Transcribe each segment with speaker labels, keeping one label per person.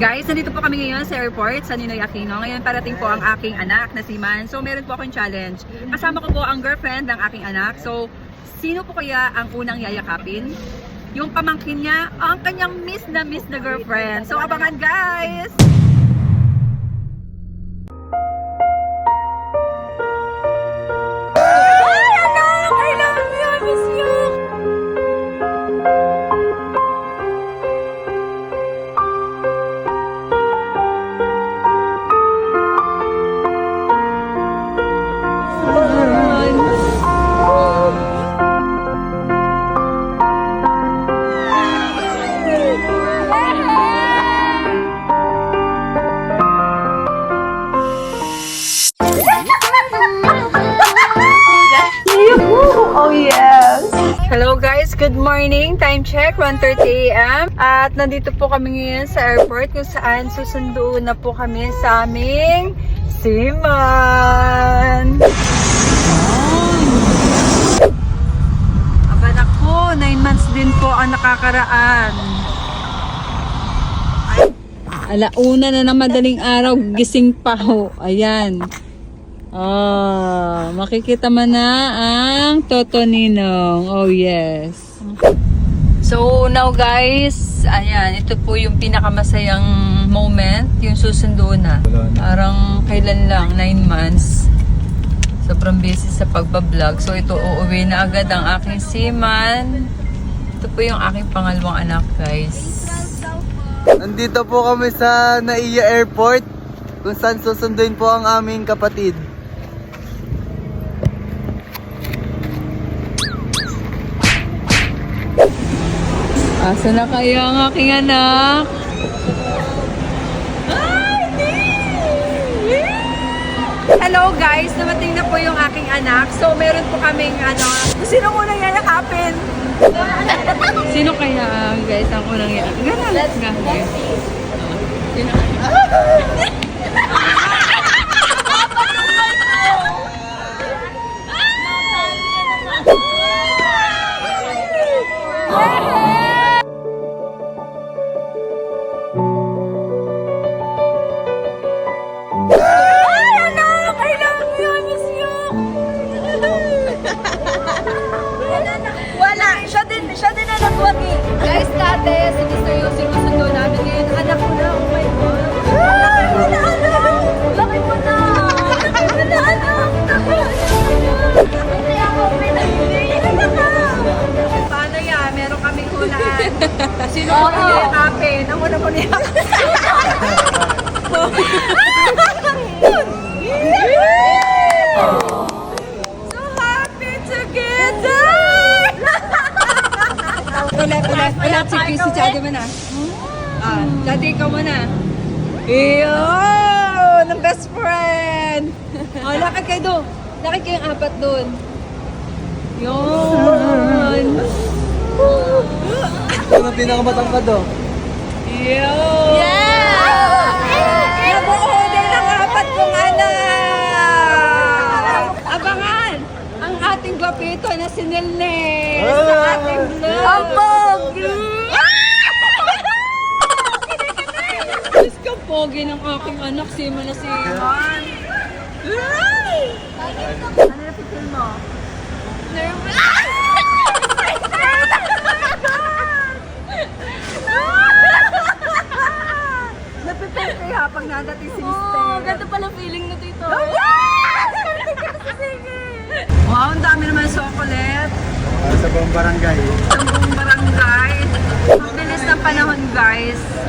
Speaker 1: Guys, nandito po kami ngayon sa airport sa Ninoy Aquino. Ngayon parating po ang aking anak na si Man. So meron po akong challenge. Kasama ko po ang girlfriend ng aking anak. So sino po kaya ang unang yayakapin? Yung pamangkin niya, ang kanyang miss na miss na girlfriend. So abangan guys! Morning. Time check, 1.30 a.m. At nandito po kami ngayon sa airport kung saan susundo na po kami sa aming Siman. Aba nako, 9 months din po ang nakakaraan. Alauna na na madaling araw, gising pa ho. Ayan. Oh, makikita mo na ang Toto Ninong. Oh, yes. So, now guys, ayan, ito po yung pinakamasayang moment, yung susundo na. Parang kailan lang, 9 months. Sobrang busy sa pagbablog. So, ito uuwi na agad ang aking seaman. Ito po yung aking pangalawang anak, guys.
Speaker 2: Nandito po kami sa Naiya Airport kung saan susunduin po ang aming kapatid.
Speaker 1: Asa na kaya ang aking anak? Hello guys! Dumating na po yung aking anak. So meron po kaming ano, sino unang yayakapin? sino kaya guys ang unang yayakapin? Ganun. Let's go. Sino? Ay, Guys, ulat, ulat, ulat. Si Chris, si Chadi mo na. Ah, Chadi, ikaw mo na. Iyon! Ang best friend! Oh, lakad kayo doon. Lakad kayong apat doon. Yun!
Speaker 2: Ito ang pinakamatangkad oh.
Speaker 1: Yun! Yeah! Nabuo din ang apat kong anak! Abangan! Ang ating gwapito na si Nilnes sa ating vlog! Ang pogi! Diyos ka, pogi ng aking anak. Sima na si Iman. Ano na picture mo? Nervous! Napipil kaya pag nadating si Mister. Ganda pala feeling na dito. Wow, ang dami naman chocolate.
Speaker 2: Para sa buong barangay.
Speaker 1: Sa buong barangay. Ang bilis ng panahon, guys.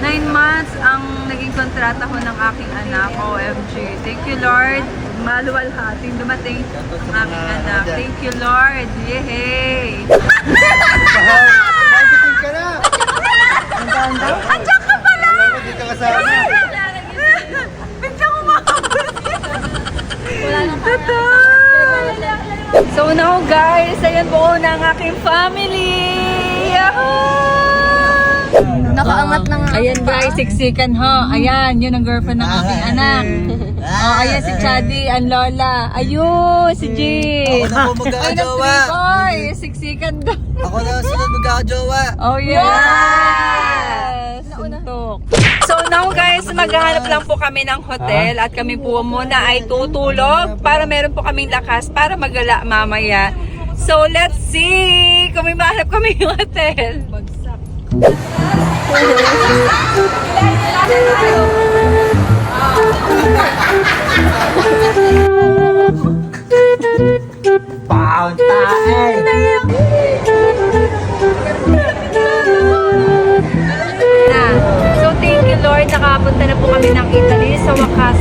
Speaker 1: Nine months ang naging kontrata ko ng aking anak, OMG. Thank you, Lord. Maluwalhating dumating ang aking anak. Thank you, Lord. Yehey!
Speaker 2: Marketing ka na! Ang taon daw?
Speaker 1: Andiyan ka pala!
Speaker 2: Alam mo, di ka kasama.
Speaker 1: Makabot. Wala na So now guys, ayan po na ang aking family. Yahoo!
Speaker 3: Nakaangat na nga.
Speaker 1: Ayan guys, siksikan ho. Ayan, yun ang girlfriend ng aking anak. Oh, ayan si Chadi, ang lola. Ayun, si Jean.
Speaker 2: Ako na po magkakajowa.
Speaker 1: Ayun boy, siksikan daw.
Speaker 2: Ako na sunod magkakajowa.
Speaker 1: Oh yes! Suntok. So now guys, maghahanap lang po kami ng hotel at kami po muna ay tutulog para meron po kaming lakas para magala mamaya. So let's see kung may mahanap kami yung hotel. Bagsak. Paunta thank you Lord, nakapunta na po kami ng Italy sa wakas.